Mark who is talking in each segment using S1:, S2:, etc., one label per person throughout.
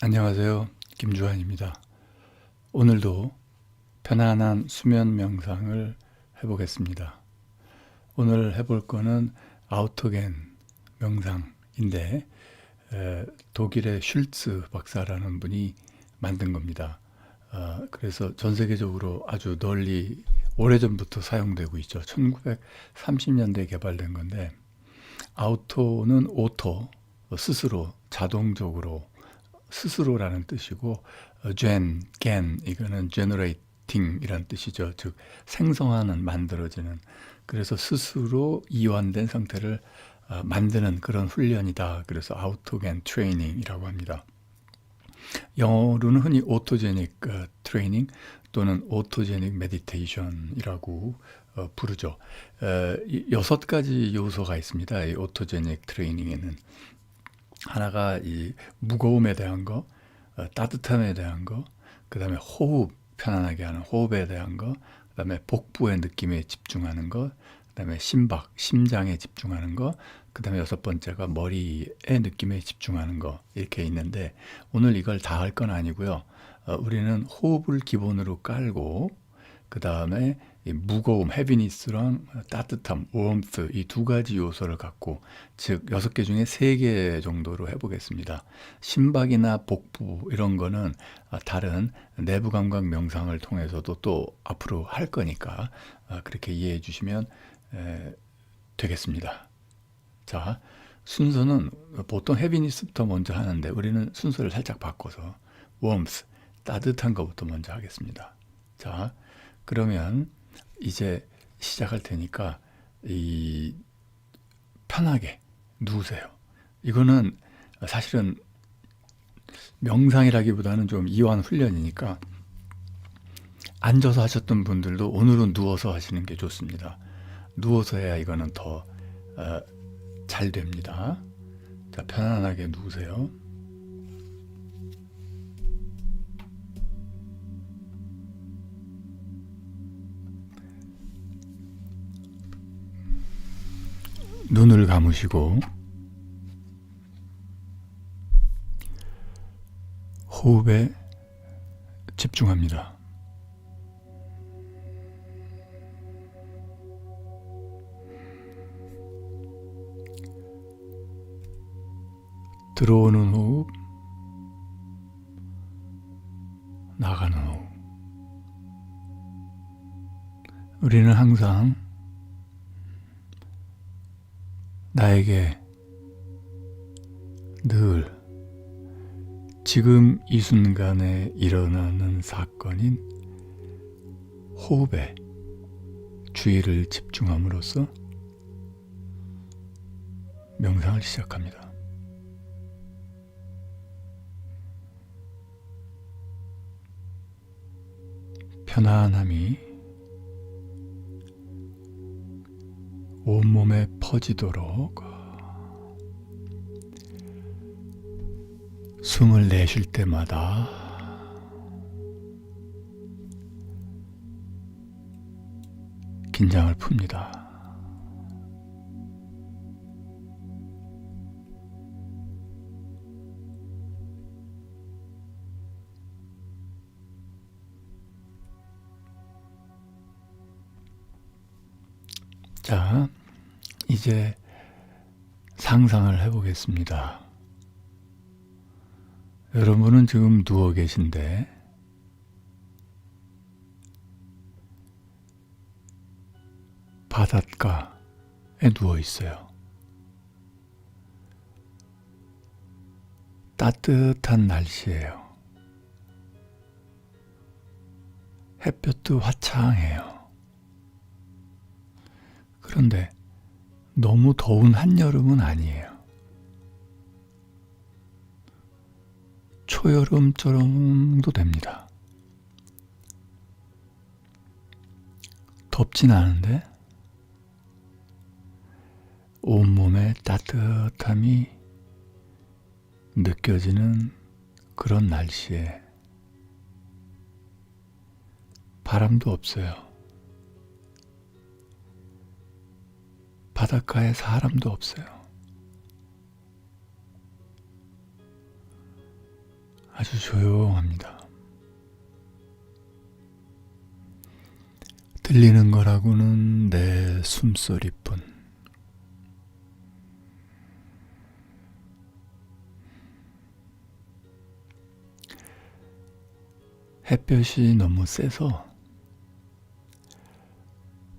S1: 안녕하세요. 김주환입니다. 오늘도 편안한 수면 명상을 해보겠습니다. 오늘 해볼 거는 아우토겐 명상인데 에, 독일의 슐츠 박사라는 분이 만든 겁니다. 어, 그래서 전 세계적으로 아주 널리 오래전부터 사용되고 있죠. 1930년대에 개발된 건데 아우토는 오토 스스로 자동적으로 스스로라는 뜻이고 어, gen, gen 이거는 generating이라는 뜻이죠. 즉 생성하는 만들어지는 그래서 스스로 이완된 상태를 어, 만드는 그런 훈련이다. 그래서 아우토겐 트레이닝이라고 합니다. 영어로는 흔히 오토제닉 어, 트레이닝 또는 메디테이션이라고 어, 부르죠. 여섯 가지 요소가 있습니다. 이 오토제닉 트레이닝에는 하나가 이 무거움에 대한 거, 어, 따뜻함에 대한 거, 그 다음에 호흡 편안하게 하는 호흡에 대한 거, 그 다음에 복부의 느낌에 집중하는 거, 그 다음에 심박, 심장에 집중하는 거, 그 다음에 여섯 번째가 머리의 느낌에 집중하는 거 이렇게 있는데 오늘 이걸 다 할 건 아니고요. 어, 우리는 호흡을 기본으로 깔고 그 다음에 무거움, 헤비니스랑 따뜻함, warmth 이 두 가지 요소를 갖고 즉 여섯 개 중에 세 개 정도로 해보겠습니다. 심박이나 복부 이런 거는 아, 다른 내부 감각 명상을 통해서도 또 앞으로 할 거니까 아, 그렇게 이해해 주시면 에, 되겠습니다. 자, 순서는 보통 헤비니스부터 먼저 하는데 우리는 순서를 살짝 바꿔서 warmth, 따뜻한 것부터 먼저 하겠습니다. 자, 그러면 이제 시작할 테니까 이 편하게 누우세요. 이거는 사실은 명상이라기보다는 좀 이완 훈련이니까 앉아서 하셨던 분들도 오늘은 누워서 하시는 게 좋습니다. 누워서 해야 이거는 더잘 됩니다. 자, 편안하게 누우세요. 눈을 감으시고 호흡에 집중합니다. 들어오는 호흡, 나가는 호흡. 우리는 항상 나에게 늘 지금 이 순간에 일어나는 사건인 호흡에 주의를 집중함으로써 명상을 시작합니다. 편안함이 온몸에 퍼지도록 숨을 내쉴 때마다 긴장을 풉니다. 자, 이제 상상을 해보겠습니다. 여러분은 지금 누워 계신데, 바닷가에 누워 있어요. 따뜻한 날씨예요. 햇볕도 화창해요. 그런데 너무 더운 한여름은 아니에요. 초여름 정도 됩니다. 덥진 않은데 온몸에 따뜻함이 느껴지는 그런 날씨에 바람도 없어요. 바닷가에 사람도 없어요. 아주 조용합니다. 들리는 거라고는 내 숨소리뿐. 햇볕이 너무 세서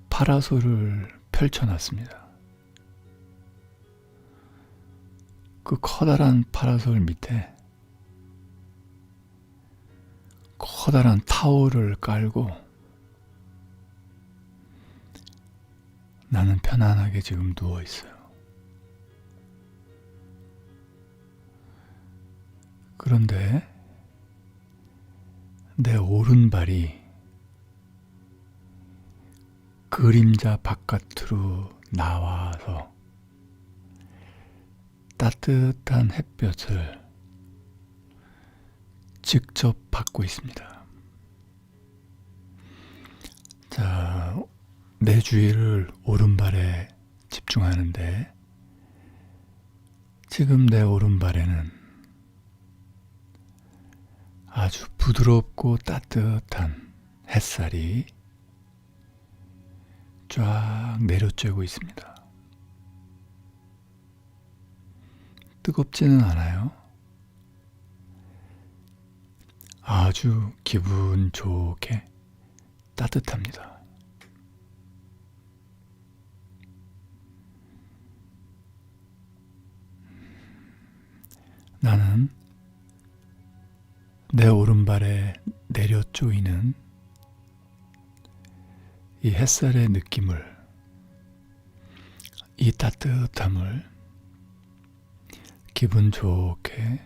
S1: 파라솔을 펼쳐놨습니다. 그 커다란 파라솔 밑에 커다란 타올을 깔고 나는 편안하게 지금 누워 있어요. 그런데 내 오른발이 그림자 바깥으로 나와서 따뜻한 햇볕을 직접 받고 있습니다. 자, 내 주의를 오른발에 집중하는데 지금 내 오른발에는 아주 부드럽고 따뜻한 햇살이 쫙 내려쬐고 있습니다. 뜨겁지는 않아요. 아주 기분 좋게 따뜻합니다. 나는 내 오른발에 내려 쪼이는 이 햇살의 느낌을, 이 따뜻함을 기분 좋게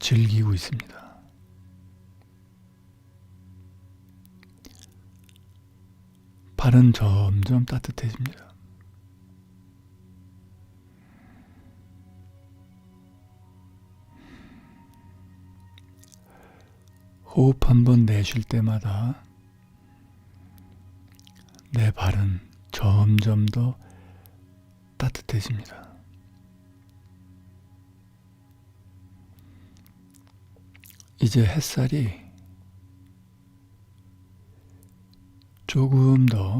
S1: 즐기고 있습니다. 발은 점점 따뜻해집니다. 호흡 한번 내쉴 때마다 내 발은 점점 더 따뜻해집니다. 이제 햇살이 조금 더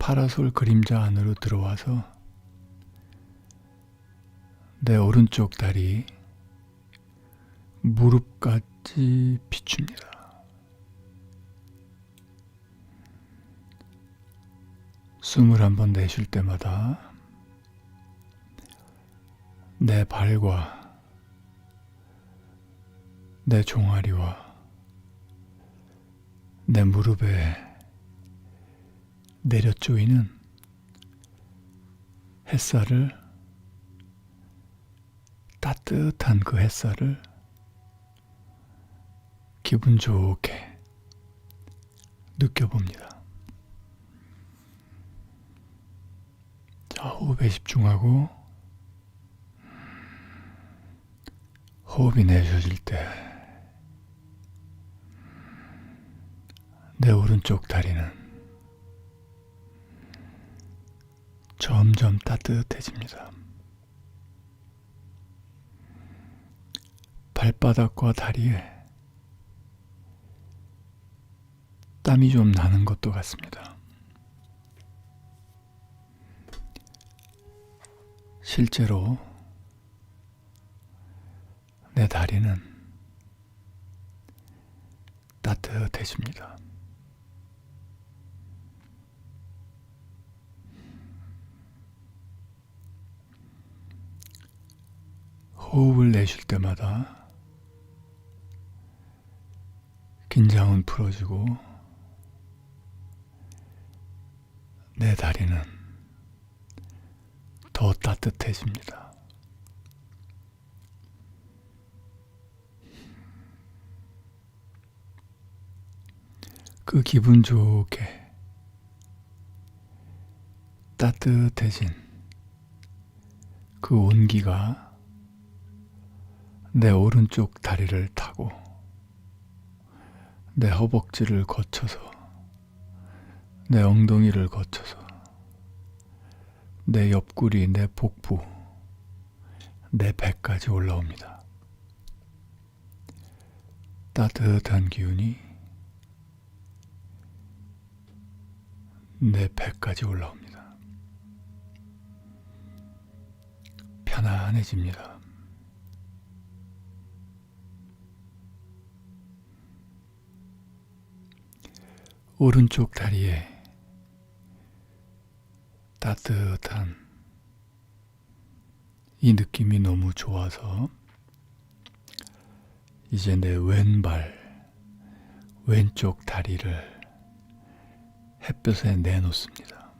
S1: 파라솔 그림자 안으로 들어와서 내 오른쪽 다리 무릎까지 비춥니다. 숨을 한번 내쉴 때마다 내 발과 내 종아리와 내 무릎에 내려쪼이는 햇살을 따뜻한 그 햇살을 기분 좋게 느껴봅니다. 자, 호흡에 집중하고 호흡이 내쉬어질 때 내 오른쪽 다리는 점점 따뜻해집니다. 발바닥과 다리에 땀이 좀 나는 것도 같습니다. 실제로 내 다리는 따뜻해집니다. 호흡을 내쉴 때마다 긴장은 풀어지고 내 다리는 더 따뜻해집니다. 그 기분 좋게 따뜻해진 그 온기가 내 오른쪽 다리를 타고 내 허벅지를 거쳐서 내 엉덩이를 거쳐서 내 옆구리, 내 복부, 내 배까지 올라옵니다. 따뜻한 기운이 내 배까지 올라옵니다. 편안해집니다. 오른쪽 다리에 따뜻한 이 느낌이 너무 좋아서 이제 내 왼발, 왼쪽 다리를 햇볕에 내놓습니다.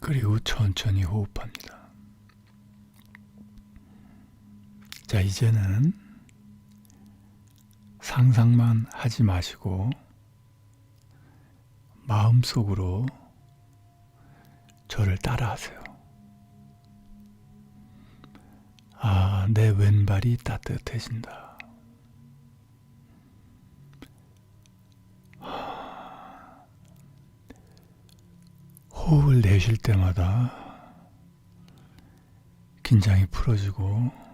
S1: 그리고 천천히 호흡합니다. 자, 이제는 상상만 하지 마시고 마음속으로 저를 따라하세요. 아, 내 왼발이 따뜻해진다. 호흡을 내쉴 때마다 긴장이 풀어지고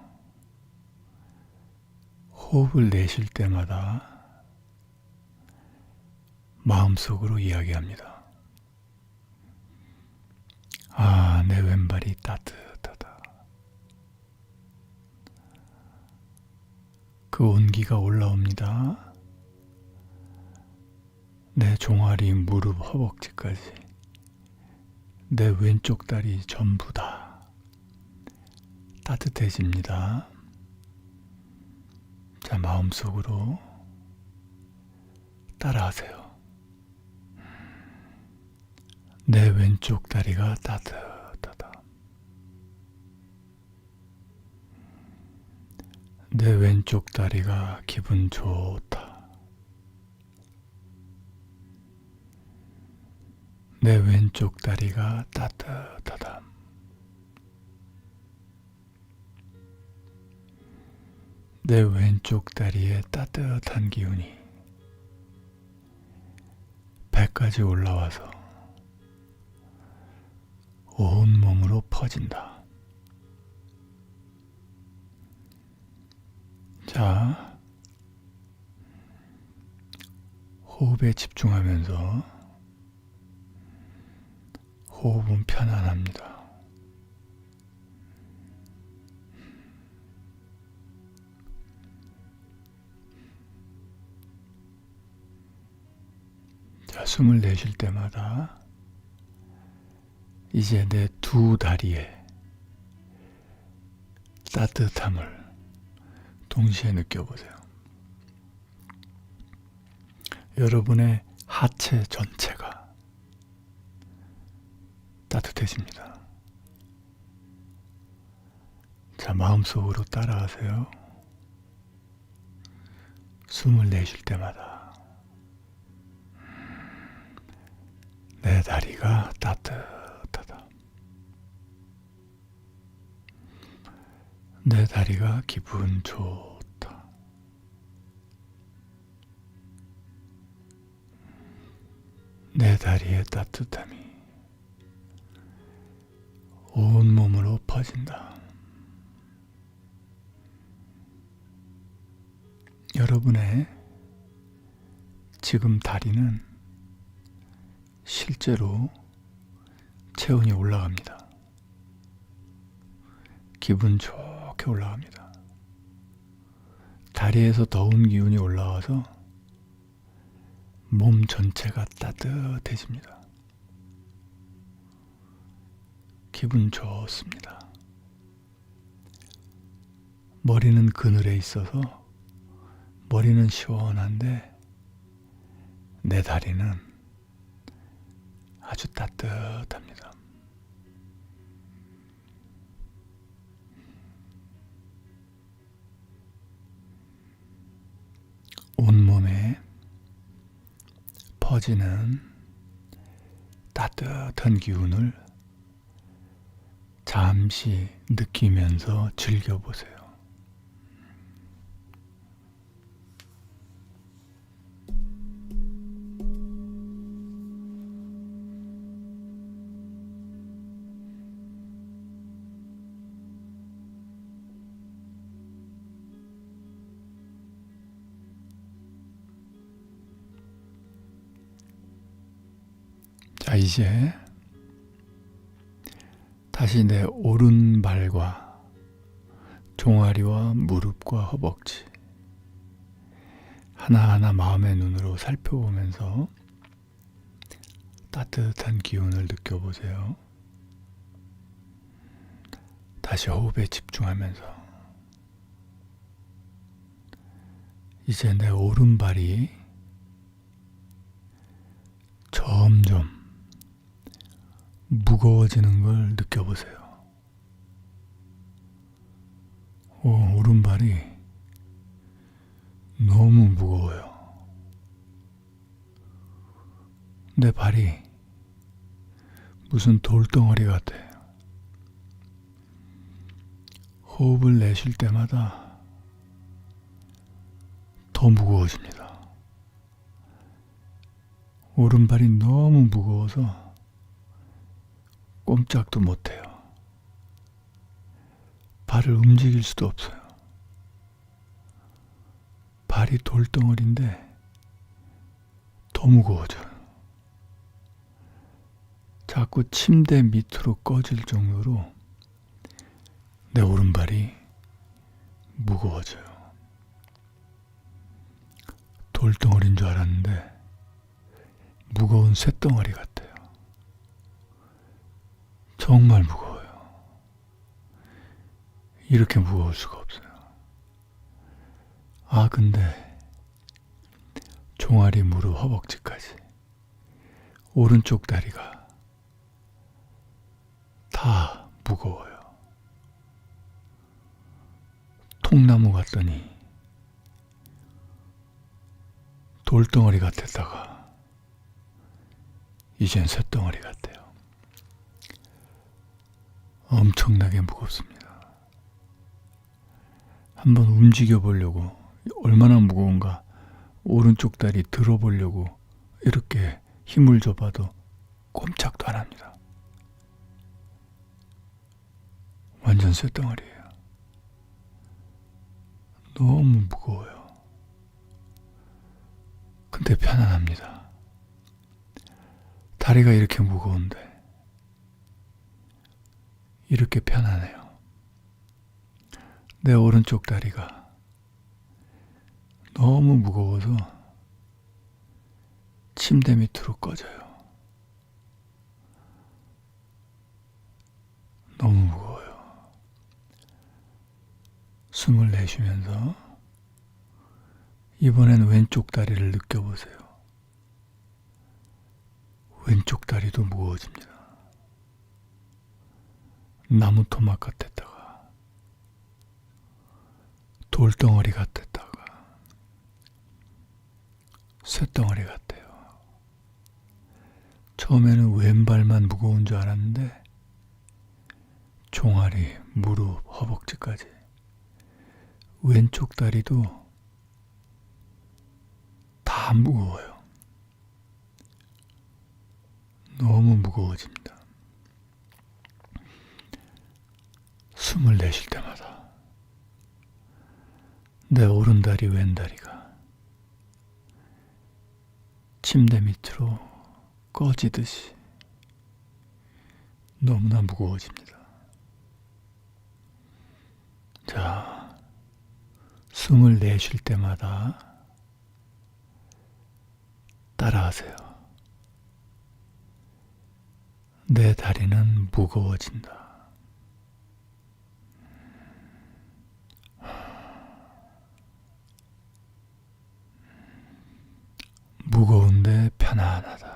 S1: 호흡을 내쉴 때마다 마음속으로 이야기합니다. 아, 내 왼발이 따뜻하다. 그 온기가 올라옵니다. 내 종아리, 무릎, 허벅지까지 내 왼쪽 다리 전부 다 따뜻해집니다. 자, 마음속으로 따라하세요. 내 왼쪽 다리가 따뜻하다. 내 왼쪽 다리가 기분 좋다. 내 왼쪽 다리가 따뜻하다. 내 왼쪽 다리에 따뜻한 기운이 배까지 올라와서 온 몸으로 퍼진다. 자, 호흡에 집중하면서 호흡은 편안합니다. 숨을 내쉴 때마다 이제 내 두 다리에 따뜻함을 동시에 느껴보세요. 여러분의 하체 전체가 따뜻해집니다. 자, 마음속으로 따라하세요. 숨을 내쉴 때마다 다리가 따뜻하다. 내 다리가 기분 좋다. 내 다리의 따뜻함이 온 몸으로 퍼진다. 여러분의 지금 다리는 실제로 체온이 올라갑니다. 기분 좋게 올라갑니다. 다리에서 더운 기운이 올라와서 몸 전체가 따뜻해집니다. 기분 좋습니다. 머리는 그늘에 있어서 머리는 시원한데 내 다리는 아주 따뜻합니다. 온몸에 퍼지는 따뜻한 기운을 잠시 느끼면서 즐겨보세요. 이제 다시 내 오른발과 종아리와 무릎과 허벅지 하나하나 마음의 눈으로 살펴보면서 따뜻한 기운을 느껴보세요. 다시 호흡에 집중하면서 이제 내 오른발이 점점 무거워지는 걸 느껴보세요. 오, 오른발이 너무 무거워요. 내 발이 무슨 돌덩어리 같아요. 호흡을 내쉴 때마다 더 무거워집니다. 오른발이 너무 무거워서 꼼짝도 못해요. 발을 움직일 수도 없어요. 발이 돌덩어리인데 더 무거워져요. 자꾸 침대 밑으로 꺼질 정도로 내 오른발이 무거워져요. 돌덩어리인 줄 알았는데 무거운 쇳덩어리 같아요. 정말 무거워요. 이렇게 무거울 수가 없어요. 아, 근데 종아리, 무릎, 허벅지까지 오른쪽 다리가 다 무거워요. 통나무 같더니 돌덩어리 같았다가 이젠 쇳덩어리 같아요. 엄청나게 무겁습니다. 한번 움직여 보려고 얼마나 무거운가 오른쪽 다리 들어보려고 이렇게 힘을 줘봐도 꼼짝도 안 합니다. 완전 쇳덩어리예요. 너무 무거워요. 근데 편안합니다. 다리가 이렇게 무거운데 이렇게 편안해요. 내 오른쪽 다리가 너무 무거워서 침대 밑으로 꺼져요. 너무 무거워요. 숨을 내쉬면서 이번엔 왼쪽 다리를 느껴보세요. 왼쪽 다리도 무거워집니다. 나무 토막 같았다가 돌덩어리 같았다가 쇳덩어리 같아요. 처음에는 왼발만 무거운 줄 알았는데 종아리, 무릎, 허벅지까지 왼쪽 다리도 다 무거워요. 너무 무거워집니다. 숨을 내쉴 때마다 내 오른다리 왼다리가 침대 밑으로 꺼지듯이 너무나 무거워집니다. 자, 숨을 내쉴 때마다 따라하세요. 내 다리는 무거워진다. 무거운데 편안하다.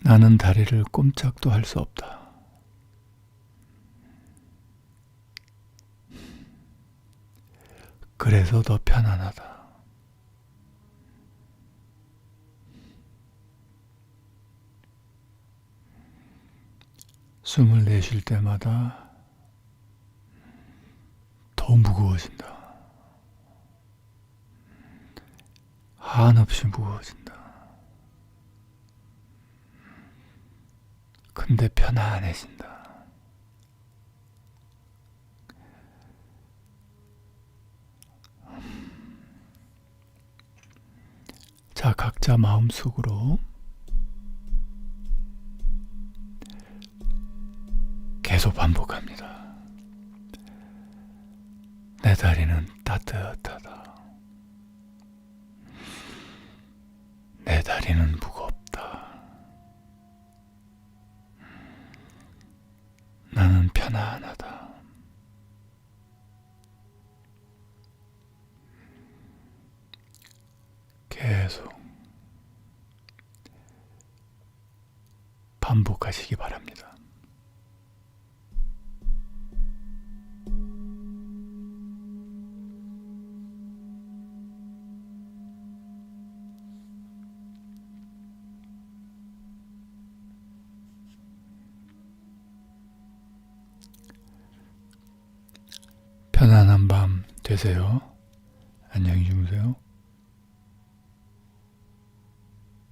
S1: 나는 다리를 꼼짝도 할 수 없다. 그래서 더 편안하다. 숨을 내쉴 때마다 더 무거워진다. 한없이 무거워진다. 근데 편안해진다. 자, 각자 마음속으로 다리는 따뜻하다. 내 다리는 무겁다. 나는 편안하다. 계속 반복하시기 바랍니다. 되세요.